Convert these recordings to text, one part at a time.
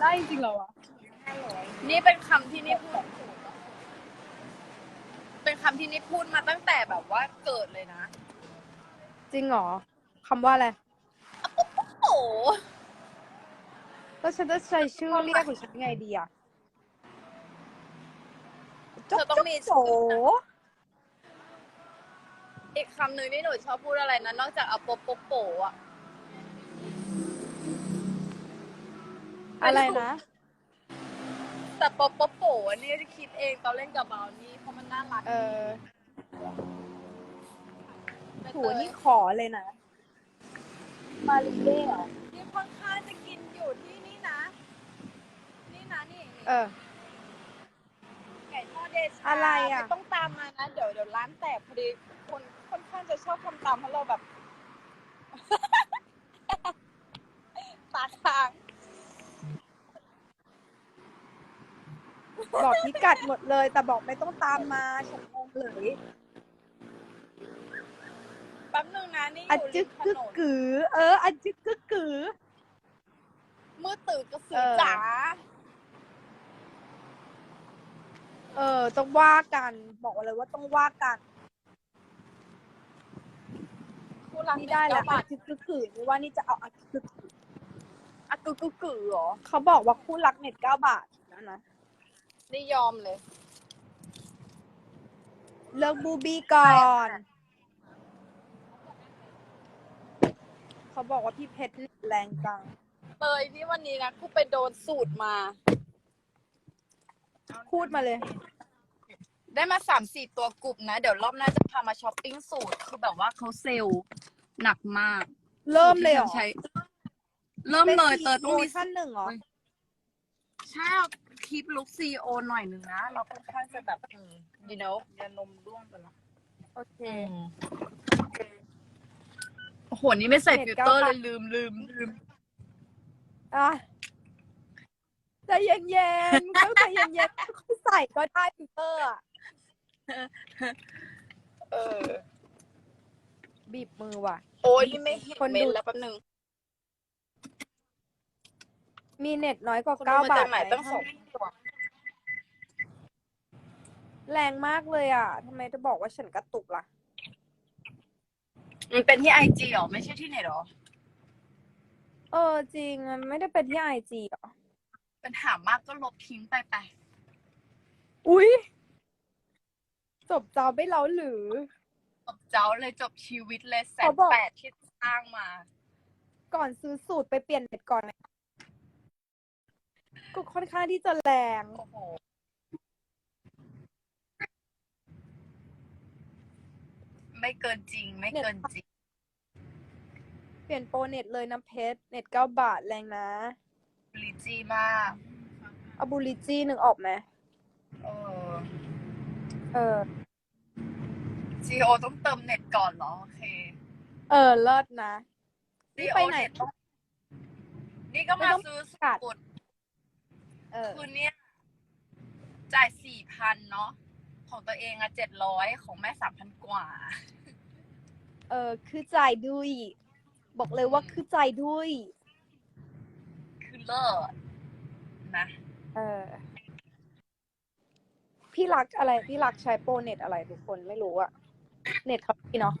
ได้จริงเหรอวะนี่เป็นคำที่นี่พูดเป็นคำที่นี่พูดมาตั้งแต่แบบว่าเกิดเลยนะจริงเหรอคำว่าอะไร โอ้แล้วฉันจะใช้ชื่อเรียกของฉันไงดีอะเธอต้องมีโสอีกคำหนึ่งที่หนูชอบพูดอะไรนะนอกจากเอาโปโปโปอะ อะไรนะ แต่โปโปโปอันนี้คิดเองตอนเล่นกับบราวนี่เพราะมันน่ารักเออใบเตยโหนี่ขอเลยนะ มาลิเล่เหรอนี่ค่อนข้างจะกินอยู่ที่นี่นะ นี่นะนี่นี่เออ ไก่ทอดเดชาอะไรอะ ม่ต้องตามมานะ เดี๋ยวเดี๋ยวร้านแตกพอดีคนค่อนข้างจะชอบทำตามเพราะเราแบบตาค้าง บอกพิกัดหมดเลย แต่บอกไม่ต้องตามมาฉันงงเลยแป๊บนึงนะนี่ออะยู่จึริกมถกึกนนกือ เอออะจึกกึกกือ มืดตื่นกระสืเอออ จ๋าเออ ต้องว่ากัน บอกเลยว่าต้องว่ากันคู่รักนี่ได้แล้วบาอะทจึกกึกกือนี่ว่านี่จะเอาอะจึกกึกกืออะกึกกึกกึเหรอเขาบอกว่าคู่รักเน็ตเก้าบาทนะนะ นี่ยอมเลย เลิกบูบี้ก่อน เขาบอกว่าพี่เพชรแรงจังเตยนี่วันนี้นะกูไปโดนสูตรมา พูดมาเลย ได้มาสามสี่ตัวกลุ่มนะ เดี๋ยวรอบหน้าจะพามาช้อปปิ้งสูตร คือแบบว่าเขาเซลล์หนักมากเริ่มเลยเหรอสูตที่ฉันใช้ เริ่มเลยเตยต้องมีขั้นหนึ่งเหรอ ใช่ คลิปลุกซีโอหน่อยหนึ่งนะ เราค่อนข้างจะแบบอืม you know ยานมร่วงไปแล้วโอเค โอ้โห นี่ไม่ใส่เน็ฟิตลเตอร์เก้าเลยลืมลืมลืม อะใจเย็นๆก็ใจเย็นๆค่อยใส่ก็ได้ฟิลเตอร์อะเออ บีบมือว่ะ โอ้ยนี่ไม่เห็นคนดู เมนแล้วแป๊บนึง มีเน็ตน้อยกว่าคนดูเก้ามาบาจาทกไหนตั้งสองตัวแรงมากเลยอะทำไมจะบอกว่าฉันกระตุกล่ะ มันเป็นที่ไอจีหรอ ไม่ใช่ที่ไหนหรอ เออจริงมันไม่ได้เป็นที่ไอจีหรอ เป็นถามมากก็ลบทิ้งไปไปอุ๊ยจบจอไม่แล้วหรือ จบเจ้าเลยจบชีวิตเลยแสนเขาบอก แปดที่สร้างมา ก่อนซื้อสูตรไปเปลี่ยนเน็ตก่อนไหม ก็ค่อนข้างที่จะแรงโอ้โหไม่เกินจริง ไม่เกินจริง เปลี่ยนโปรเน็ตเลยนะเพชร เน็ตเก้าบาทแรงนะลิจีมากเอาบูลิจี้หนึ่งออกไหมเออเออจีโอต้องเติมเน็ตก่อนเหรอ โอเค เออเลิศนะ นี่ไปไหนจีโอเตนี่ก็ไม่มาต้องซื้อขาดสูตร เออ คืนเนี้ยจ่ายสี่พันเนาะของตัวเองอะเจ็ดร้อยของแม่สามพันกว่า เออ คือใจด้วย บอกเลยว่าคือใจด้วย คือเลิศนะเออ พี่รักอะไร พี่รักใช้โปรเน็ตอะไรทุกคนไม่รู้อะเน็ตเขาดีเนาะ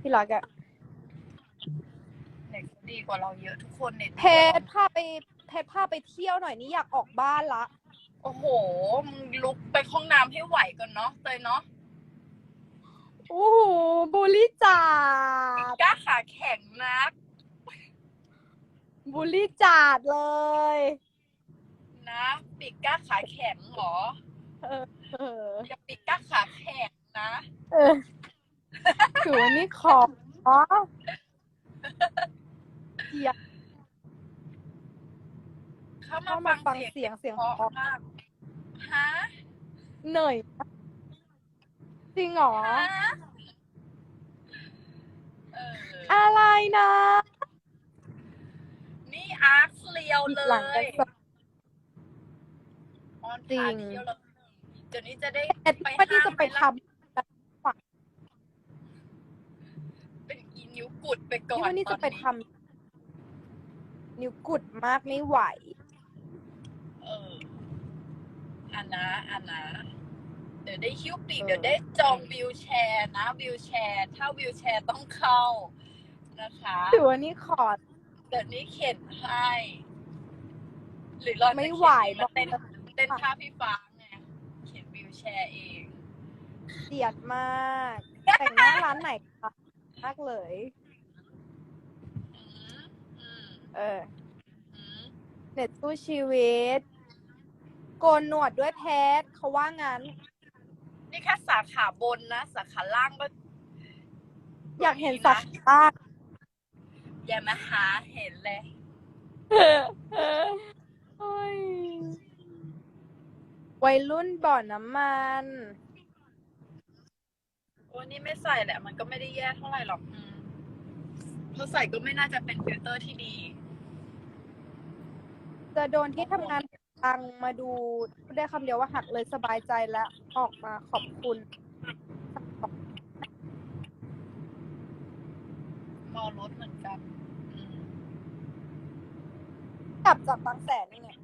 พี่รักอะเน็ตดีกว่าเราเยอะทุกคนเน็ตดีเพกว่าชรพาไป เพชรพาไปเที่ยวหน่อยนี่อยากออกบ้านละ โอ้โหมึงลุกไปห้องน้ำให้ไหวก่อนเนาะเตยเนาะโอ้โหบูลลี่จัดกล้าขาแข็งนักบูลลี่จัดเลย นะปีกกล้าขาแข็งเหรอเออเอออย่าปีกกล้าขาแข็งนะเออถือว่านี่ของอ๋อเกียร์ เข้าเข้ามามาฟัฟังงเสีเสียยงเสียงเพเพราะราะมากฮะเหนื่อยจริงเหรอ ฮะเอออะไรนะนี่อาร์คเลียวเลหลังยกันสัก ออนจริง เที่ยวแล้วเดี๋ยวนี้จะได้เอ็ดไม่ที่จะไปทเป็นอีนิ้วกุดไปก่อนที่นว่านี่จะไปตอทำนิ้วกุดมากไม่ไหว เอออันนะอันนะเดี๋ยวได้หิ้วปีกเออเดี๋ยวได้จองวิวแชร์นะวิวแชร์ ถ้าวิวแชร์ต้องเข้านะคะถือว่านี่ขอเดี๋ยวนี้เข็นให้หรือเราจะไม่ไหวเข็นมาเต้นบอกเต้นท่าพี่ฟ้าไงเข็นวิวแชร์เองเดียดมาก แต่งหน้าร้านไหนคะมากเลยอืมอืมเอออืมเน็ตสู้ชีวิตโกนหนวดด้วยเพชรเขาว่างั้น นี่แค่สาขาบนนะ สาขาล่างก็อยากเห็นสักบ้างอย่ามาหาเห็นเลยโอ้ยวัยรุ่นบ่อน้ำมันโอ้นี่ไม่ใส่แหละ มันก็ไม่ได้แย่เท่าไหร่หรอกอืมเพราะใส่ก็ไม่น่าจะเป็นฟิลเตอร์ที่ดี จะโดนที่ทำงาน ตังมาดูได้คำเดียวว่าหักเลยสบายใจแล้วออกมาขอบคุณมอรถเหมือนกันอืมกลับจากบางแสนนี่เนี่ย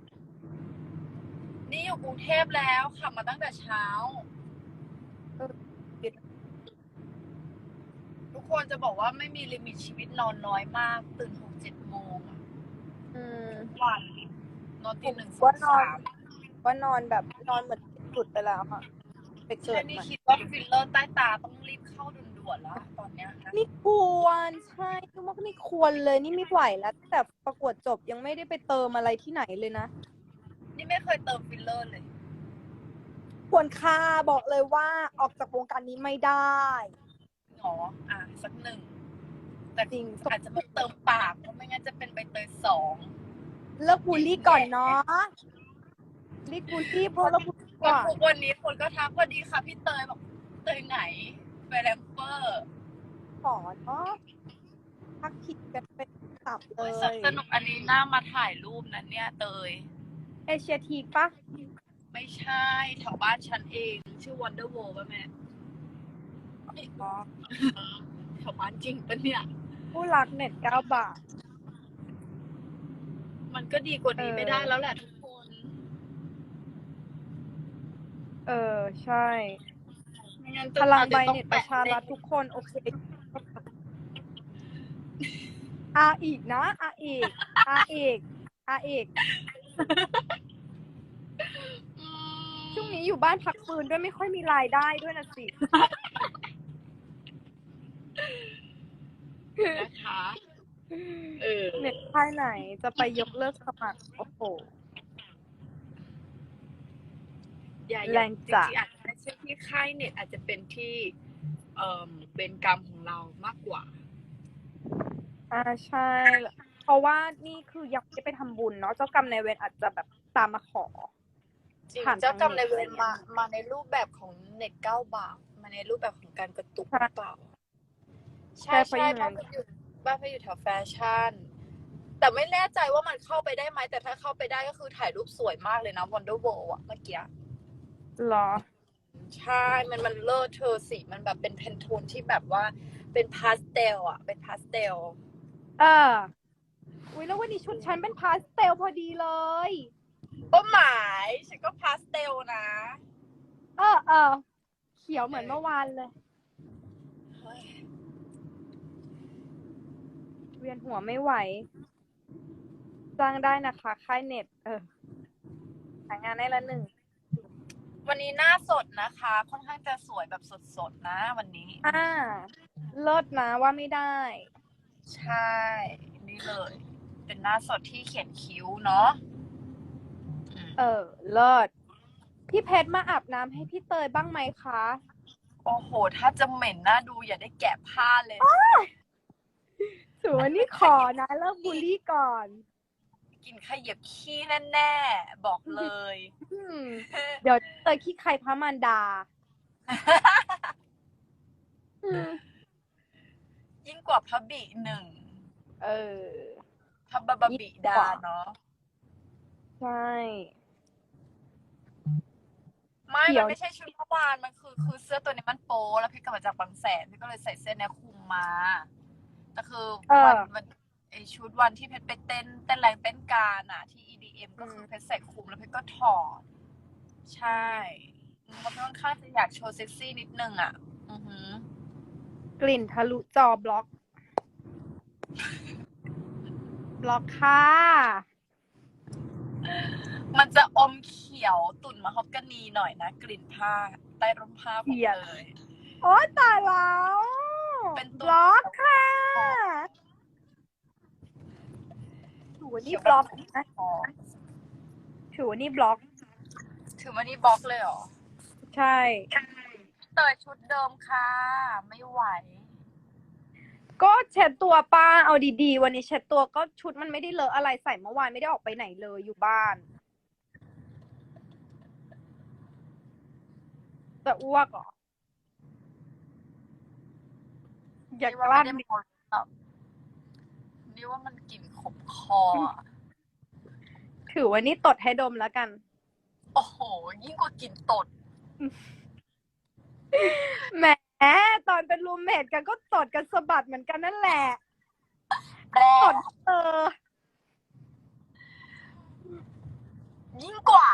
นี่อยู่กรุงเทพแล้วขับมาตั้งแต่เช้าเออทุกคนจะบอกว่าไม่มีลิมิตชีวิตนอนน้อยมาก ตื่นหกเจ็ดโมงอะอืมวัน นอนตีหนึ่งสอว่างนอนสามว่านอนแบบนอนเหมือนสุดไปแล้วค่ะไปเกิใช่ดนี่ใหม่คิดว่าฟิลเลอร์ใต้ตาต้องรีบเข้าด่วนๆแล้ว ตอนเนี้ยนะนี่ควรใช่คือว่านี่ควรเลยนี่ไม่ไหวแล้วแต่ประกวดจบยังไม่ได้ไปเติมอะไรที่ไหนเลยนะ นี่ไม่เคยเติมฟิลเลอร์เลย ควรค่าบอกเลยว่าออกจากวงการนี้ไม่ได้หรออะสักหนึ่งแต่จริงอาจจะไม่เติมปากเพราะไม่งั้นจะเป็นใบเตยสอง เลิกบูลลี่ก่อนเนาะเลิกบูลลี่เพราะเราบูลลี่ก็ก่อนทุกวันนี้คนก็ทักว่าดีค่ะพี่เตยบอกเตยไหนไปแรมเปอร์ขอเนาะทักผิดกันเป็นตับเลโอ้ยยสนุกอันนี้น่ามาถ่ายรูปนะเนี่ยเตยเอเชียทีปะไม่ใช่แถวบ้านฉันเอง ชื่อ Wonder World ป่ะแม่เอ้ยอ๋อแถวบ้านจริงปะเนี่ย ผู้รักเน็ตเก้าบาท มันก็ดีกว่านี้เออไม่ได้แล้วแหละทุกคน เออ ใช่ ไม่งั้นพลังใบจะต้องเน็ตประชารัฐแปะทุกคนโอเคอาอีกนะอาอีกอาอีกอาอีกอืมช่วงนี้อยู่บ้านพักฟื้นด้วยไม่ค่อยมีรายได้ด้วยนะสินะคะ เออ เน็ตค่ายไหนจะไปยกเลิกสมัคร โอ้โห อย่าแรงจัดจริงๆอาจจะไม่ใช่ที่ค่ายเน็ตอาจจะเป็นที่เอ่อเป็นกรรมของเรามากกว่า อ่าใช่ เพราะว่านี่คือยังไม่ได้ไปทำบุญเนาะเจ้ากรรมนายเวรอาจจะแบบตามมาขอ จริงผ่านเจ้ากรรมนายเวทางเน็ตรมามาในรูปแบบของเน็ตเก้าบาทมาในรูปแบบของการกระตุกหรือเปล่าใช่ใช่ใช่เพราะอย่างนั้บ้านนไปอยู่ บ้านไปอยู่แถวแฟชั่น แต่ไม่แน่ใจว่ามันเข้าไปได้ไหม แต่ถ้าเข้าไปได้ก็คือถ่ายรูปสวยมากเลยนะ Wonder World อะเมื่อกี้เหรอ ใช่ มันมันเลิศเธอสีมันแบบเป็นเพนโทนที่แบบว่าเป็นพาสเทลอะเป็นพาสเทลเอออุ้ยแล้ววันนี้ชุดฉันเป็นพาสเทลพอดีเลยก็หมายฉันก็พาสเทลนะ เออเออเขียวเหมือนเมื่อวานเลย เฮ้ย เวียนหัวไม่ไหว จ้างได้นะคะ ค่ายเน็ต เออหางานได้ละหนึ่ง วันนี้หน้าสดนะคะ ค่อนข้างจะสวยแบบสดๆนะ วันนี้ อ่าเลิศนะว่าไม่ได้ ใช่ นี่เลย เป็นหน้าสดที่เขียนคิ้วเนาะอืมเออเลิศพี่เพชรมาอาบน้ำให้พี่เตยบ้างไหมคะ โอ้โห ถ้าจะเหม็นน่าดูอย่าได้แกะผ้าเลย ถือว่านี่ขอนะเลิกบูลลี่ก่อน กินขยับขี้แน่ๆ บอกเลย อืมเดี๋ยวเตยขี้ใครพระมารดาอืมยิ่งกว่าพระบิหนึ่งเออ พระบาบบิดาเนาะใช่ ไม่เดี๋มัยวนไม่ใช่ชุดเมื่อวานมันคือคือเสื้อตัวนี้มันโป๊แล้วพี่กลับมาจากบางแสนพี่ก็เลยใส่เสื้อเนี้ยคลุมมา แต่คือเออวันวันไอชุดวันที่เพชรไปเต้นเต้นแรงเต้นการอะ ที่ EDA DM ก็คือเพชรใส่คลุมแล้วเพชรก็ถอด ใช่มันค่อนข้างจะอยากโชว์เซ็กซี่นิดนึงอะ อือหือกลิ่นทะลุจอบล็อก บล็อกค่ะ มันจะอมเขียวตุ่นมาฮอกกานีหน่อยนะ กลิ่นผ้า ใต้ร่มผ้าผมเลยโอ๊ยตายแล้ว เป็นตัวบล็อกค่ะถือว่านี่บล็อกนะอ๋อถือว่านี่บล็อก ถือว่านี่บล็อกเลยเหรอ ใช่ เตยชุดเดิมค่ะ ไม่ไหว ก็เช็ดตัวป้าเอาดีๆ วันนี้เช็ดตัวก็ชุดมันไม่ได้เลอะอะไรใส่เมื่อวานไม่ได้ออกไปไหนเลยอยู่บ้าน จะอ้วกเหรอ อยากนี่ว่ากลั้ไม่นได้หมดหรอกนี่ว่ามันกลิ่นขมคออะถือว่านี่ตดให้ดมแล้วกัน โอ้โห ยิ่งกว่ากลิ่นตด แหมตอนเป็นรูมเมทกันก็ตดกันสะบัดเหมือนกันนั่นแหละแรตกดเออ ยิ่งกว่า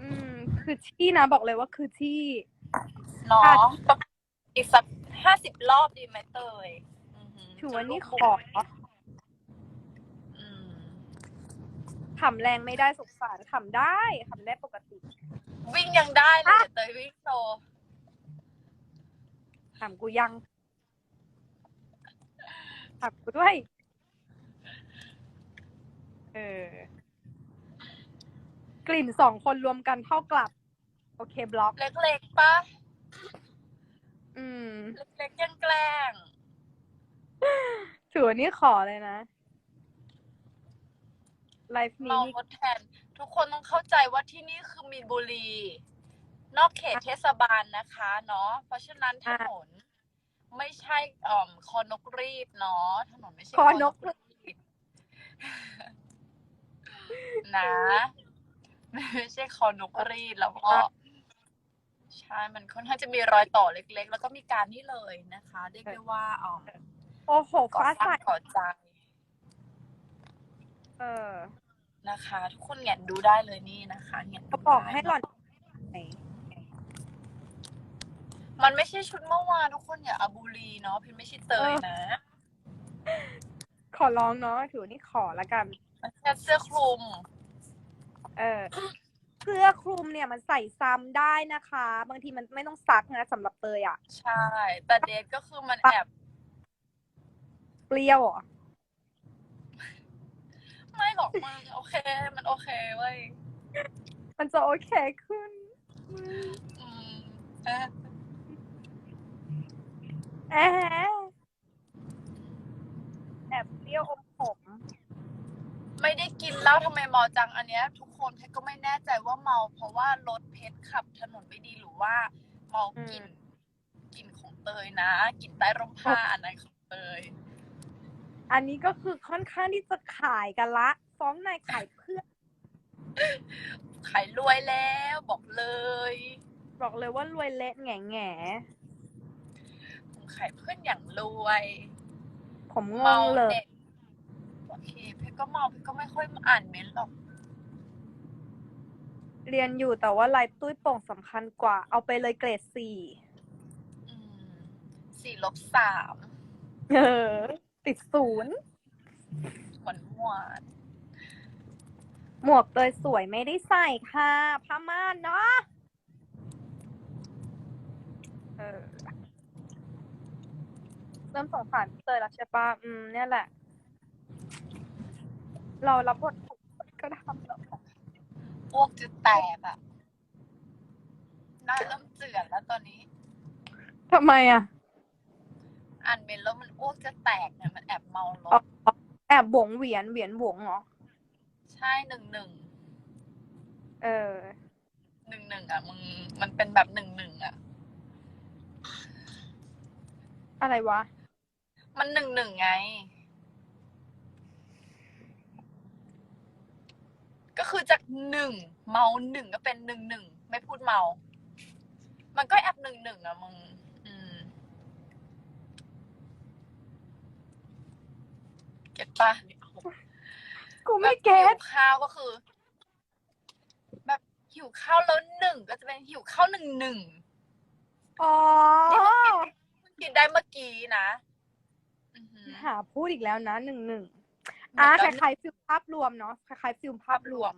อืม คือที่นะ บอกเลยว่าคือที่ เนาะอีกสัก ห้าสิบรอบดีไหมเตยอือหืถือว่านี่ขจะอลุกอืมขำแรงไม่ได้สงสารขำได้ขำได้ปกติวิ่งยังได้เลยเดี๋ยวเตยวิ่งโชว์ขำกูยังขำกูด้วย เออ กลิ่นสองคนรวมกันเท่ากลับ โอเคบล็อก เล็กๆปะ อืม เล็กๆยังแกล้งถือว่านี่ขอเลยนะ ไลฟ์นี้เมานี่หมดแทน ทุกคนต้องเข้าใจว่าที่นี่คือมีนบุรี นอกเขตเทศบาลนะคะเนาะเพราะฉะนั้นถนน ไม่ใช่อ่อมคอนกรีบเนาะถนนไม่ใช่คอนกรีบนะ ไม่ใช่คอนกรีดแล้วก็ ใช่มันค่อนข้างจะมีรอยต่อเล็ก ๆ แล้วก็มีการนี่เลยนะคะเรียกได้ว่าอ๋อโอ้โหก่อฟ้าสร้าใสงก่อใจเออนะคะ ทุกคนแหงนดูได้เลยนี่นะคะแหงนดูเขาบอกได้ให้หล่อนมันไม่ใช่ชุดเมื่อวานทุกคนอย่าอาบูรีเนาะพี่ไม่ใช่เตยนะขอร้องเนาะถือว่านี่ขอละกันมันแค่เสื้อคลุม เออ เสื้อคลุมเนี่ยมันใส่ซ้ำได้นะคะ บางทีมันไม่ต้องซักนะสำหรับเตยอะใช่ แต่เดทก็คือมันแอบ เปรี้ยวเหรอไม่หรอกมึงโอเค มันโอเคเว้ยมันจะโอเคขึ้น อืมเอ๊ะแอะแอบเปรี้ยวอมขม ไม่ได้กินเหล้าทำไมเมาจังอันเนี้ย ทุกคนเพชรก็ไม่แน่ใจว่าเมา เพราะว่ารถเพชรขับถนนไม่ดีหรือว่า เมากลิ่นกลิ่นของเตยนะกลิ่นใต้ร่มผ้าอันนั้นของเตย อันนี้ก็คือค่อนข้างที่จะขายกันละ ฟ้องนายขายเพื่อนขายรวยแล้วบอกเลยบอกเลยว่ารวยเละแง่แง่ผมขายเพื่อนอย่างรวย ผมงเมางเลย เด็กโอ เคเพชรก็เมาเพชรก็ไม่ค่อยอ่านเมนต์หรอก เรียนอยู่แต่ว่าลายตุ้ยโป่งสำคัญกว่า เอาไปเลยเกรดสี่อืมสี่ลบสามเออ ติดศูนย์หวานหวานหมวกเตยสวยไม่ได้ใส่ค่ะผ้าม่านเนาะเออเริ่มสงสารพี่เตยแล้วใช่ปะอืมเนี่ยแหละ เรารับบทถูกก็ทำแล้วค่ะอ้วกจะแตกอะหน้าเริ่มเจือนแล้วตอนนี้ ทำไมอะ อ่านเมนต์แล้วมันอ้วกจะแตกเนี่ยมันแอบเมารอ๋อถแอบหวงเหวียนเหวียนหวงเหรอ ใช่หนึ่งหนึ่งเออหนึ่งหนึ่งอะมึงมันเป็นแบบหนึ่งหนึ่งอะ อะไรวะ มันหนึ่งหนึ่งไง ก็คือจากหนึ่งเมาหนึ่งก็เป็นหนึ่งหนึ่งไม่พูดเมา มันก็แอบหนึ่งหนึ่งอะมึงอืมเก็ตปะกูแบไม่บเก็หิตวข้าวก็คือ แบบหิวข้าวแล้วหนึ่งก็จะเป็นหิวข้าวหนึ่งหนึ่งอ๋อกินได้เมื่อกี้นะอือหือหาพูดอีกแล้วนะหนึ่งหนึ่งเหมื อะอนคกันล้ายๆฟิลภาพรวมเนาะคล้ายๆฟิลภาพรวม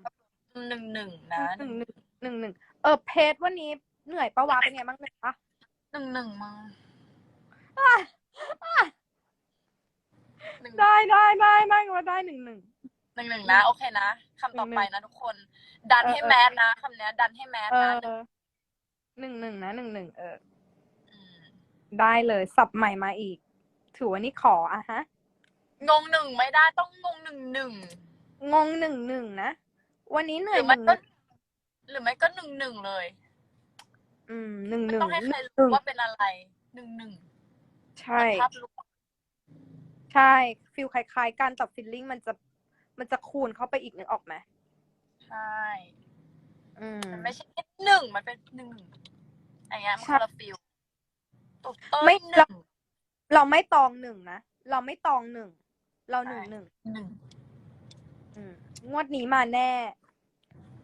หนึ่งหนึ่งนะหนึ่งหนึ่งหนึ่งหนึ่งเออเพจวันนี้เหนื่อยปะวะเป็นไงบ้างเหนื่อยปะหนึ่งหนึ่งมาหนึ่งได้ได้ได้ได้ว่าได้หนึ่งหนึ่งหนึ่งหนึ่งนะ โอเคนะคำต่อไปนะทุกคน ดันให้เออแมสนะคำเนี้ยดันให้แมสเอนะอหนึ่งหนึ่งนะหนึ่งหนึ่งเออมได้เลยสับใหม่มาอีก ถือว่านี่ขออะฮะ งงหนึ่งไม่ได้ต้องงงหนึ่งหนึ่งงงหนึ่งหนึ่งนะ วันนี้เหหนื่อยรือหไม่นึ่งก็ หรือไม่ก็หนึ่งหนึ่งเลยอืมหนึ่งไม่หนึ่งต้องให้ใครหนึ่รู้งว่าเป็นอะไรหนึ่งหนึ่งใช่ ภาพรวมใช่ฟิลคล้ายๆกันแต่ฟิลลิ่งมันจะมันจะคูณเข้าไปอีกนึกออกไหมใช่อืม มันไม่ใช่แค่หนึ่งมันเป็นหนึ่งหนึ่งอย่างเงี้ยมันใช่คนละฟิลตัวเต้ยไม่หนึ่งเราไม่ตองหนึ่งนะ เราไม่ตองหนึ่ง เราหนึ่งหนึ่งหนึ่งอืมงวดนี้มาแน่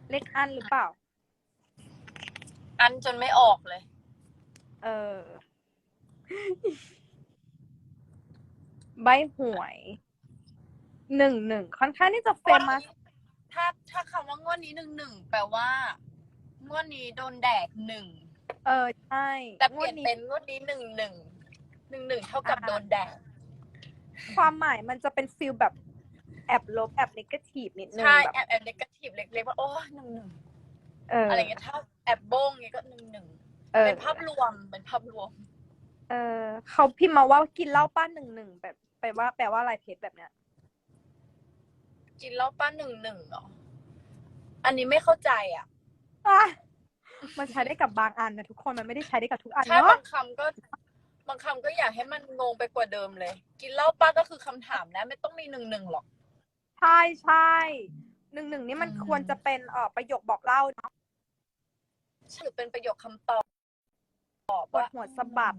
เลขอันหรือเปล่า อันจนไม่ออกเลย เออ ใบหวยหนึ่งหนึ่งค่อนข้างที่จะเฟมัสถ้าถ้าคำว่างวดนี้หนึ่งหนึ่งแปลว่างวดนี้โดนแดกหนึ่งเออใช่แต่เปงวลี่ดยนนี้เป็นงวดนี้หนึ่งหนึ่งหนึ่งหนึ่งเท่ากับอ่าโดนแดก ความหมายมันจะเป็นฟิลแบบแอบลบแอบนิเกทีฟนิดนึงใช่แบบแอบแอบเนกาทีฟเล็กๆว่าโอ้หนึ่งหนึ่งเอออะไรเงี้ยถ้าแอบโบ้งเงี้ยก็หนึ่งหนึ่งเออเป็นภาพรวมเป็นภาพรวม เออเขาพิมพ์มาว่ากินเหล้าป้าหนึ่งหนึ่งแบบแปลว่าแปลว่าอะไรเพจแบบเนี้ยกินแล้วป้าหนึ่งหนึ่งเหรออันนี้ไม่เข้าใจอะอะมันใช้ได้กับบางอันนะทุกคนมันไม่ได้ใช้ได้กับทุกอันใช่เนาะบางคำก็ บางคำก็อยากให้มันงงไปกว่าเดิมเลย กินเหล้าป้าก็คือคำถามนะ ไม่ต้องมีหนึ่งหนึ่งหรอก ใช่ใช่หนึ่งหนึ่งนี่มันอืม ควรจะเป็นเอ่อประโยคบอกเล่าเนาะหรือเป็นประโยคคำตอบตอบปวดว่าหัวสะบัด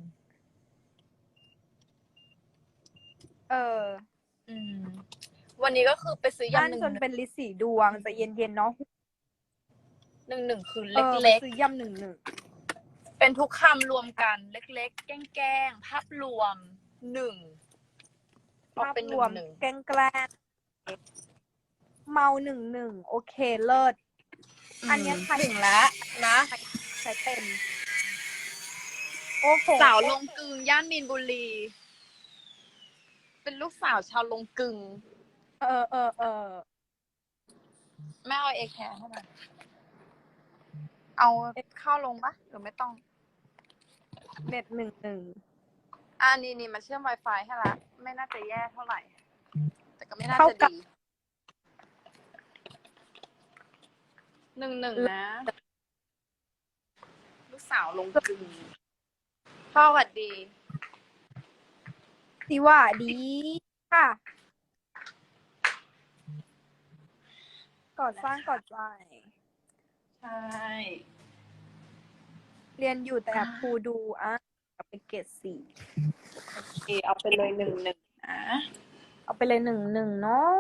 เอออืม วันนี้ก็คือไปซื้อยำนั่นหนึ่งจนเป็นลิสีดวงจะเย็นเย็นๆเนาะหนึ่งหนึ่งคือเออเล็กซื้อยำหนึ่งหนึ่งๆ เป็นทุกคำรวมกันเล็กๆ แกล้งๆภาพรวมหนึ่งออกภาพเป็นหรนึ่วงมหนึ่งแกล้งแกล้งเมาหนึ่งหนึ่งโอเคเลิศ อันเนี้ยใคร ถึงแล้วนะใช้เต็มโอ้โหสาวลงกึงย่านมีนบุรี เป็นลูกสาวชาวลงกึง เออเออเออแม่เอาเอแคร์ให้หน่อยเอาเข้าลงปะหรือไม่ต้อง เน็ตหนึ่งหนึ่งอ่านี่นี่มาเชื่อม Wi-Fi ให้ละ ไม่น่าจะแย่เท่าไหร่ แต่ก็ไม่น่าจะดีหนึ่งหนึ่งนะ ลูกสาวลงกึงพ่อสวัสดีดีว่าดีค่ะ ก่อสร้างก่อใจ ใช่ เรียนอยู่แต่ครูดูอะกลับไปเกรดสี่โอเคเอาไปเลยหนึ่งหนึ่งนะเอาไปเลยหนึ่งหนึ่งเนาะ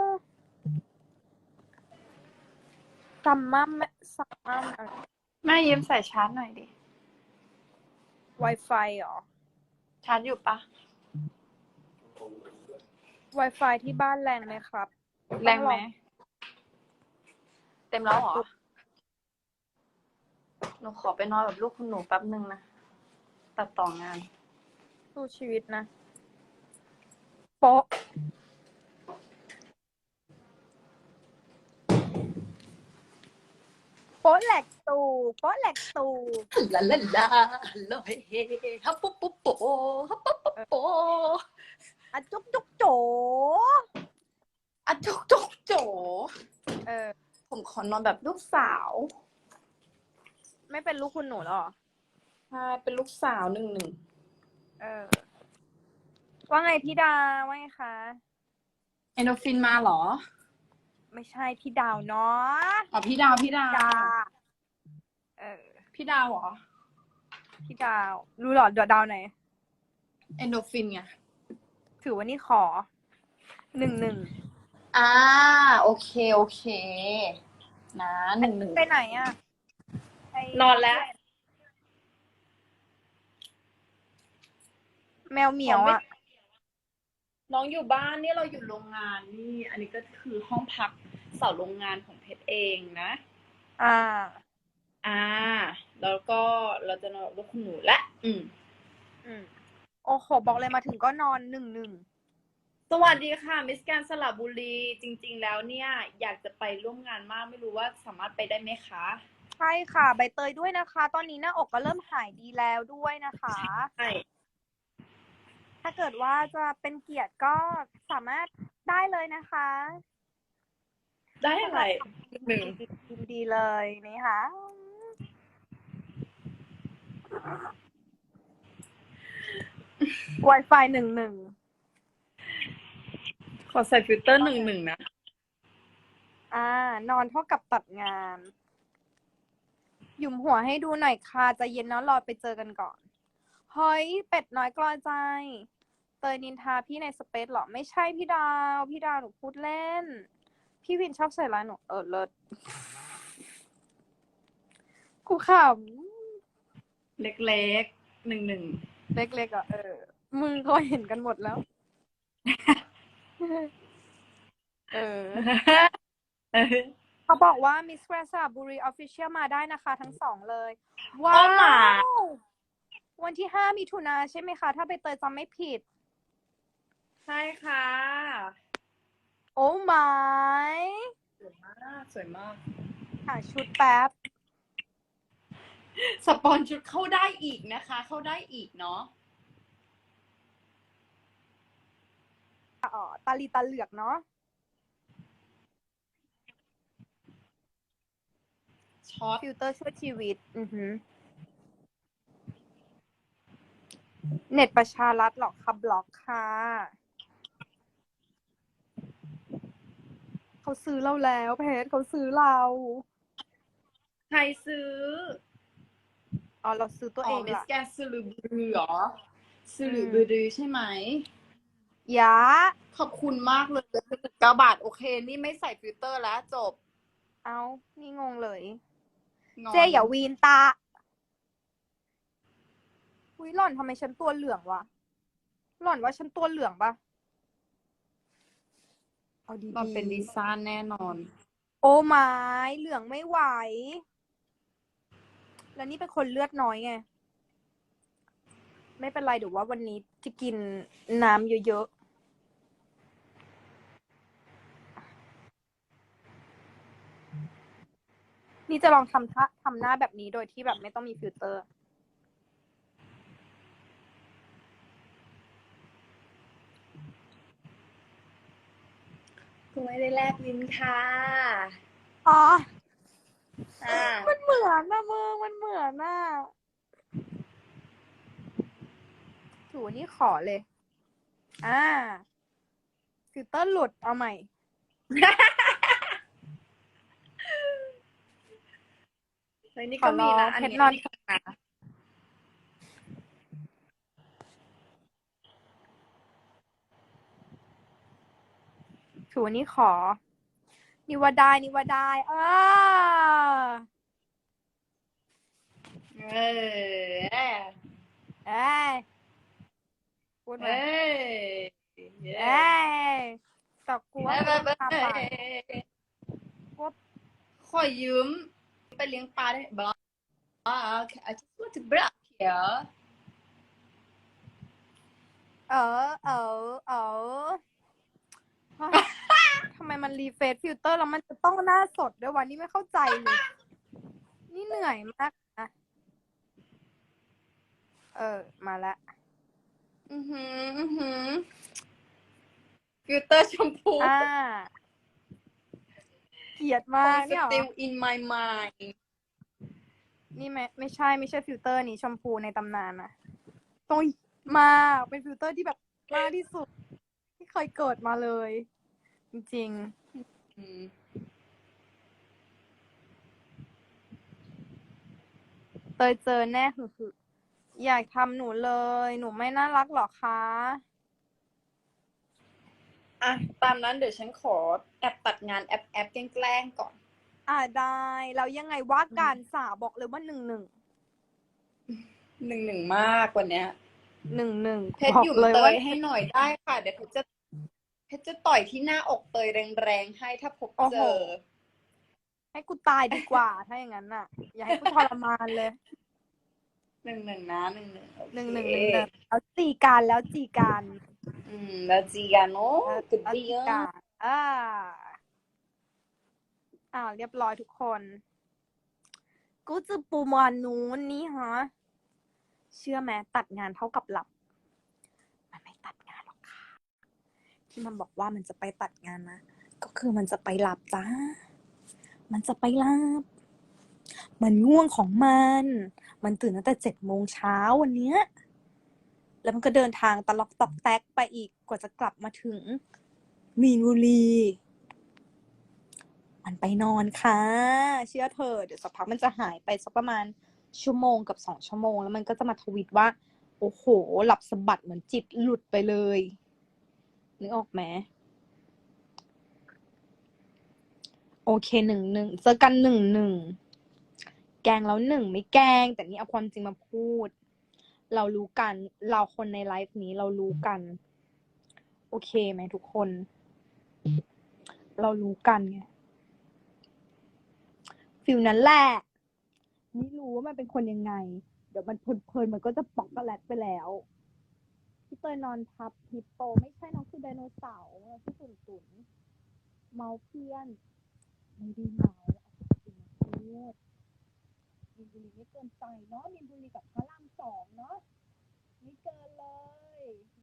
ซัมมัมซัมมัมแม่ยิ้มใส่ชาร์จหน่อยดิไวไฟเหรอ ชาร์จอยู่ปะ Wi-Fi ที่บ้านแรงไหมครับ แรงไหม เต็มแล้วเหรอ หนูขอไปนอนแบบลูกคุณหนูแป๊บนึงนะ ตัดต่องาน สู้ชีวิตนะโป๊ะโป๊ะแหลกตูโป๊ะแหลกตูลาลาลาลอยเฮฮับปุ๊บปุ๊บโปฮับปุ๊บปุ๊บโปอะจุกจุกโจอะจุกจุกโจ เออ ผมขอนอนแบบลูกสาว ไม่เป็นลูกคุณหนูหรอ ใช่เป็นลูกสาวหนึ่งหนึ่งเออ ว่าไงพี่ดา ว่าไงคะ เอนโดฟินมาเหรอ ไม่ใช่พี่ดาวเนาะอ๋อพี่ดาวพี่ดาว ดาเออ พี่ดาวเหรอ พี่ดาว รู้เหรอเดี๋ยวดาวไหน เอนโดฟินไง ถือว่านี่ขอ หนึ่งหนึ่ง อ่า โอเค โอเค นะหนึ่งหนึ่งไปไหนอะไนอนแล้ว แมวเหมียวอะ น้องอยู่บ้านนี่เราอยู่โรงงานนี่ อันนี้ก็คือห้องพักเสาโรงงานของเพชรเองนะ อ่า อ่า แล้วก็เราจะนอนกับคุณหนูและ อืม อืม โอ้โห บอกเลยมาถึงก็นอนหนึ่งหนึ่ง สวัสดีค่ะ มิสแกนสระบุรี จริง ๆ แล้วเนี่ย อยากจะไปร่วมงานมากไม่รู้ว่าสามารถไปได้ไหมคะใช่ค่ะ ใบเตยด้วยนะคะ ตอนนี้หน้าอกก็เริ่มหายดีแล้วด้วยนะคะ ใช่ถ้าเกิดว่าจะเป็นเกียรติก็สามารถได้เลยนะคะได้อะไรหนึ่งยินดีเลยนี่ค่ะ Wi-Fi หนึ่งหนึ่งขอใส่ฟิลเตอร์หนึ่งหนึ่งนะ อ่า นอนเท่ากับตัดงานห ยุมหัวให้ดูหน่อยค่ะใจะเย็นเนาะรอไปเจอกันก่อนเฮ้ยเป็ดน้อยกลอยใจ เตยนินทาพี่ในสเปซเหรอไม่ใช่พี่ดาว พี่ดาวหนูพูดเล่น พี่วินชอบใส่ร้ายหนูเออเลิศกูขเล็กๆหนึ่งหนึ่งำเล็กๆอะเออมึงก็เห็นกันหมดแล้ว เออ เขาบอกว่า Miss Grand สระบุรี Official มาได้นะคะทั้งสองเลย ว้าโอ้หมา ว วันที่ห้ามิถุนาใช่ไหมคะ ถ้าไปเตยจำไม่ผิด ใช่ค่ะโอ้ไม่สวยมากสวยมาก หาชุดแป๊บ สปอนชุดเข้าได้อีกนะคะ เข้าได้อีกเนาะอ๋อตาลีตาเหลือกเนาะ ช็อตฟิลเตอร์ช่วยชีวิต อือหือเน็ตประชารัฐหรอกค่ะบล็อกค่ะ เขาซื้อเราแล้วเพจเขาซื้อเรา ใครซื้ออ๋อเราซื้อตัวอ๋เอองมิสละแกนสลือบือเหรอสลือบือใช่ไหม ยะขอบคุณมากเลยเก้าบาท โอเค นี่ไม่ใส่ฟิลเตอร์แล้วจบ เอานี่งงเลย งอนเจอย่าวีนตาอุ้ยหล่อนทำไมฉันตัวเหลืองวะ หล่อนว่าฉันตัวเหลืองปะเอาดีๆ มันเป็นดิซานแน่นอน โอ้ไม้เหลืองไม่ไหว แล้วนี่เป็นคนเลือดน้อยไง ไม่เป็นไรเดี๋ยวว่าวันนี้จะกินน้ำเยอะๆ นี่จะลองทำท่าทำหน้าแบบนี้โดยที่แบบไม่ต้องมีฟิลเตอร์ กูไม่ได้แลบลิ้นค่ะ อ๋อ อ่า มันเหมือนนะมึงมันเหมือนน่ะถูนี่ขอเลย อ่าฟิลเตอร์หลุดเอาใหม่ เฮ้ยนี่ขอก็ลมีองนะอันเพชนี้รนอนอันนี้ถูนี่ขอ นี่ว่าได้ นี่ว่าได้อ่าเออเอ้ยพูดเอมา อเอ้ยแตอกกูว่าเออต้องทำไปขอยืม ไปเลี้ยงปลาได้บ้างอ่า I just want to break here เออเออเออเฮ้ยทำไมมันรีเฟซฟิลเตอร์แล้วมันจะต้องหน้าสดด้วยวะนี่ไม่เข้าใจเลย นี่เหนื่อยมากนะเออ มาละ อือหือ อือหือฟิลเตอร์ชมพูอ่าเกลียดมากสเนี่ยเหรอ still in my mind นี่ไม่ไม่ใช่ไม่ใช่ฟิลเตอร์นี้ชมพูในตำนานนะต้องมาเป็นฟิลเตอร์ที่แบบมากที่สุด ที่เคยเกิดมาเลย จริงอืมๆเตยเจอแน่หึหึอยากทำหนูเลย หนูไม่น่ารักหรอคะ อะตามนั้นเดี๋ยวฉันขอแอบตัดงานแอบแอบแกล้งๆก่อน อ่าได้แล้วยังไงว่าการสาบอกเลยว่าหนึ่งหนึ่งหนึ่งหนึ่งมากกว่าเนี้ยหนึ่งหนึ่งเพชรบอกอยู่เลยเตว่ายให้หน่อยได้ค่ะ เดี๋ยวเพชรจะเพชรจะต่อยที่หน้าอกเตยแรงๆให้ถ้าพบเจอ ให้กูตายดีกว่า ถ้าอย่างนั้นน่ะ อย่าให้กูทรมานเลยหนึ่งหนึ่งนะหนึ่งหนึ่งโอเคหนึ่งหนึ่งหนึ่งหนึ่งแล้วจีการแล้วจีการ อืมแล้วจีกันโอ้กุดแล้วดีจีเอการอ่า อ่า เรียบร้อยทุกคน กูจะปูมานนู้นนี่ฮะ เชื่อไหมตัดงานเท่ากับหลับ มันไม่ตัดงานหรอกค่ะ ที่มันบอกว่ามันจะไปตัดงานนะ ก็คือมันจะไปหลับจ้า มันจะไปหลับ มันง่วงของมัน มันตื่นตั้งแต่เจ็ดโมงเช้าวันเนี้ย แล้วมันก็เดินทางตะล็อกตอกแตกไปอีกกว่าจะกลับมาถึง มีนบุรี มันไปนอนค่ะ เชื่อเธอ เดี๋ยวสักพักมันจะหายไปสักประมาณชั่วโมงกับสองชั่วโมง แล้วมันก็จะมาทวิตว่า โอ้โห หลับสะบัดเหมือนจิตหลุดไปเลยนึกออกไหมโอเคหนึ่งหนึ่งเจอกันหนึ่งหนึ่งแกงแล้วหนึ่งไม่แกง แต่นี่เอาความจริงมาพูด เรารู้กัน เราคนในไลฟ์นี้เรารู้กัน โอเคไหมทุกคน เรารู้กันไงฟิลนั้นแหละไม่รู้ว่ามันเป็นคนยังไง เดี๋ยวมันเพลินๆมันก็จะปอกกระแลตไปแล้วพี่เตยนอนทับฮิปโป ไม่ใช่น้องคือไดโนเสาร์พี่ตุ่นตุ่นเมาเพื่อนไม่ได้เมาเอาจริงๆมาพูดมิ นบุรีไม่เกินใจเนาะมินบุรีกับพระรามสองเนาะไม่เกินเลย